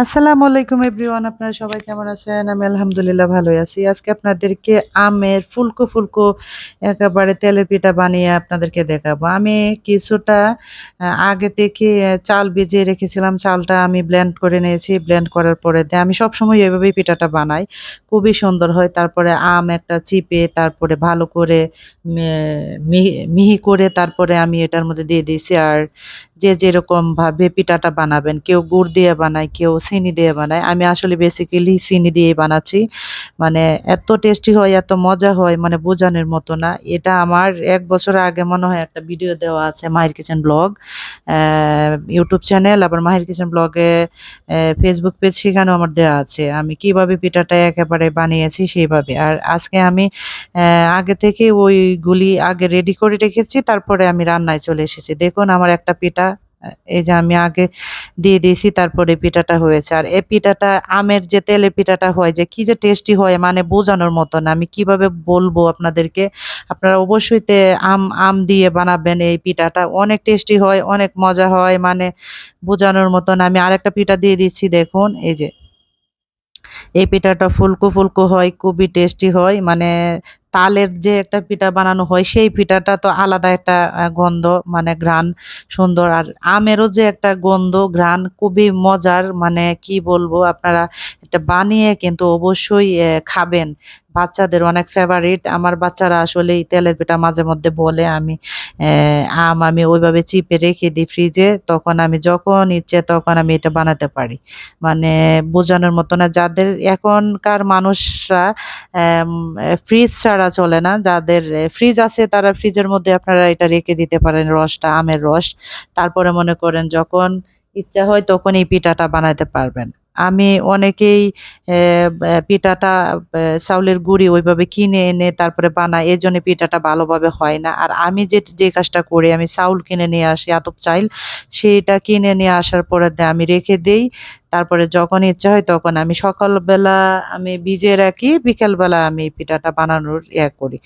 আসসালামু আলাইকুম এভরিওয়ান, আপনারা সবাই কেমন আছেন? আমি আলহামদুলিল্লাহ ভালোই আছি। আজকে আপনাদেরকে আমের ফুলকো ফুলকো একেবারে তেলের পিঠা বানিয়ে আপনাদেরকে দেখাবো। আমি কিছুটা আগে থেকে চাল ভিজিয়ে রেখেছিলাম। চালটা আমি ব্লেন্ড করে নিয়েছি। ব্লেন্ড করার পরে আমি সবসময় এভাবেই পিঠাটা বানাই। খুবই সুন্দর হয়। তারপরে আম একটা চিপে, তারপরে ভালো করে মিহি করে তারপরে আমি এটার মধ্যে দিয়ে দিয়েছি। আর যে যেরকম ভাবে পিঠাটা বানাবেন, কেউ গুড় দিয়ে বানায়, কেউ চিনি দিয়ে বানায়, আমি আসলে বেসিক্যালি চিনি দিয়ে বানাচ্ছি। মানে এত টেস্টি হয়, এত মজা হয় মানে বোঝানোর মতো না। এটা আমার এক বছর আগে মনে হয় একটা ভিডিও দেওয়া আছে Mahir kitchen blog YouTube channel আবার মাহির কিচেন ব্লগে ফেসবুক পেজ সেখানেও আমার দেওয়া আছে। আমি কীভাবে পিঠাটা একেবারে বানিয়েছি সেইভাবে। আর আজকে আমি আগে থেকে ওইগুলি আগে রেডি করে রেখেছি, তারপরে আমি রান্নায় চলে এসেছি। দেখুন আমার একটা পিঠা এই যে আমি আগে দিয়ে দিয়েছি, তারপরে পিঠাটা হয়েছে। আর এই পিঠাটা, আমের যে তেলে পিঠাটা হয়, যে কি যে টেস্টি হয় মানে বোঝানোর মতো না। আমি কীভাবে বলব আপনাদেরকে? আপনারা অবশ্যই তে আম আম দিয়ে বানাবেন এই পিঠাটা। অনেক টেস্টি হয়, অনেক মজা হয় মানে বোঝানোর মতো না। আমি আরেকটা পিঠা দিয়ে দিচ্ছি, দেখুন, এই যে। এই পিঠাটা ফুলকো ফুলকো হয়, খুবই টেস্টি হয় মানে তালের যে একটা পিঠা বানানো হয়, সেই পিঠাটা তো আলাদা একটা গন্ধ মানে ঘ্রাণ সুন্দর। আর আমেরও যে একটা গন্ধ, ঘ্রাণ খুবই মজার মানে কি বলব, আপনারা এটা বানিয়ে কিন্তু অবশ্যই খাবেন। বাচ্চাদের অনেক ফেভারিট আমার বাচ্চারা আসলে এই তেলের পিঠা মাঝে মধ্যে বলে, আমি আম আমি ওইভাবে চিপে রেখে দিই ফ্রিজে তখন আমি যখন ইচ্ছে তখন আমি এটা বানাতে পারি। মানে বোঝানোর মতো না, যাদের এখনকার মানুষরা ফ্রিজ ছাড়া চলে না। যাদের ফ্রিজ আছে তারা ফ্রিজের মধ্যে আপনারা এটা রেখে দিতে পারেন রসটা, আমের রস। তারপরে মনে করেন যখন ইচ্ছা হয় তখন এই পিঠাটা বানাতে পারবেন। আমি অনেকেই পিঠাটা চাউলের গুঁড়ি ওইভাবে কিনে এনে তারপরে বানাই এই জন্য পিঠাটা ভালোভাবে হয় না। আর আমি যে যে কাজটা করি, আমি চাউল কিনে নিয়ে আসি, আতপ চাইল সেইটা কিনে নিয়ে আসার পরে আমি রেখে দেই। তারপরে যখন ইচ্ছা হয় তখন আমি সকালবেলা আমি ভিজিয়ে রাখি, বিকেলবেলা আমি পিঠাটা বানানোর ইয়ে করি।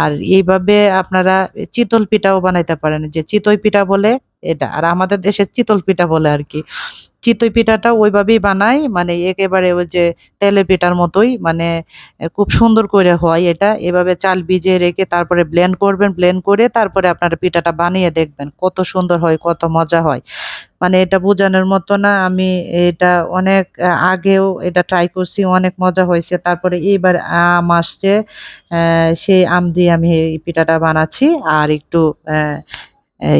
আর এইভাবে আপনারা চিতল পিঠাও বানাইতে পারেন, যে চিতই পিঠা বলে এটা। আর আমাদের দেশে চিতল পিঠা বলে আর কি। চিতই পিঠাটা ওইভাবেই বানাই মানে একেবারে ওই যে তেলে পিঠার মতোই মানে খুব সুন্দর করে হয় এটা। এভাবে চাল ভিজিয়ে রেখে তারপরে ব্লেন্ড করবেন ব্লেন্ড করে তারপরে আপনারা পিঠাটা বানিয়ে দেখবেন, কত সুন্দর হয়, কত মজা হয়। মানে এটা বোঝানোর মতো না, আমি এটা অনেক আগেও এটা ট্রাই করছি, অনেক মজা হয়েছে। তারপরে এইবার আম আসছে সেই আম দিয়ে আমি এই পিঠাটা বানাচ্ছি। আর একটু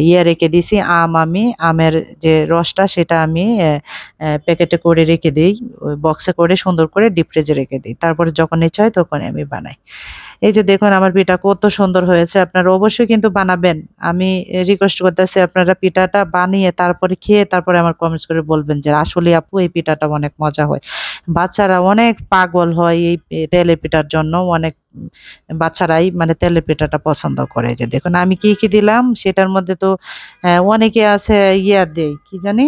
ইয়ে রেখে দিছি, আম আমি, আমের যে রসটা সেটা আমি প্যাকেটে করে রেখে দিই বক্সে করে সুন্দর করে ডিপ ফ্রিজে রেখে দিই, তারপরে যখন ইচ্ছা হয় তখনই আমি বানাই। এই যে দেখুন আমার পিঠা কত সুন্দর হয়েছে, আপনারা অবশ্যই কিন্তু বানাবেন। আমি রিকোয়েস্ট করতেছি আপনারা পিঠাটা বানিয়ে তারপরে খেয়ে তারপরে আমার কমেন্টস করে বলবেন যে, আসলে আপু, এই পিঠাটা অনেক মজা হয়। বাচ্চারা অনেক পাগল হয় এই তেলের পিঠার জন্য, অনেক বাচ্চারাই মানে তেলের পিঠাটা পছন্দ করে। যে দেখুন, আমি কি কি দিলাম? সেটার মধ্যে তো অনেকে আছে, ইয়া দেয়, কি জানি?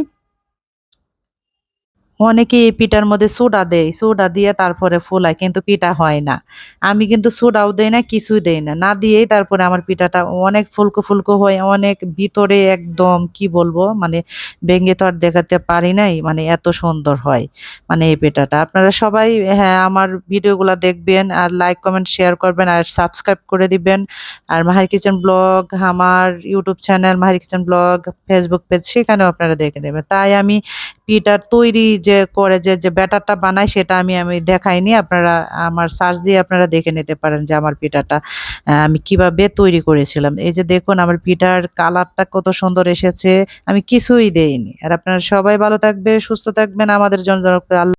অনেকে এই পিঠার মধ্যে সোডা দেয়, সোডা দিয়ে তারপরে ফুলায়, কিন্তু পিঠা হয় না। আমি কিন্তু সোডাও দেই না, কিছুই দেই না। না দিয়েই তারপরে আমার পিঠাটা অনেক ফুলকো ফুলকো হয়, অনেক ভিতরে একদম, কি বলব মানে ভেঙে তো আর দেখাতে পারি নাই মানে এত সুন্দর হয় মানে এই পিঠাটা। আপনারা সবাই হ্যাঁ আমার ভিডিওগুলো দেখবেন আর লাইক কমেন্ট শেয়ার করবেন আর সাবস্ক্রাইব করে দিবেন। আর মাহির কিচেন ব্লগ, আমার ইউটিউব চ্যানেল মাহির কিচেন ব্লগ ফেসবুক পেজ সেখানেও আপনারা দেখে নেবেন। তাই আমি পিঠার তৈরি যে করে যে যে ব্যাটারটা বানায় সেটা আমি আমি দেখাইনি। আপনারা আমার সার্চ দিয়ে আপনারা দেখে নিতে পারেন যে আমার পিঠাটা আমি কীভাবে তৈরি করেছিলাম। এই যে দেখুন আমার পিঠার কালারটা কত সুন্দর এসেছে। আমি কিছুই দেইনি। আর আপনারা সবাই ভালো থাকবে, সুস্থ থাকবেন। আমাদের জন্য আল্লাহ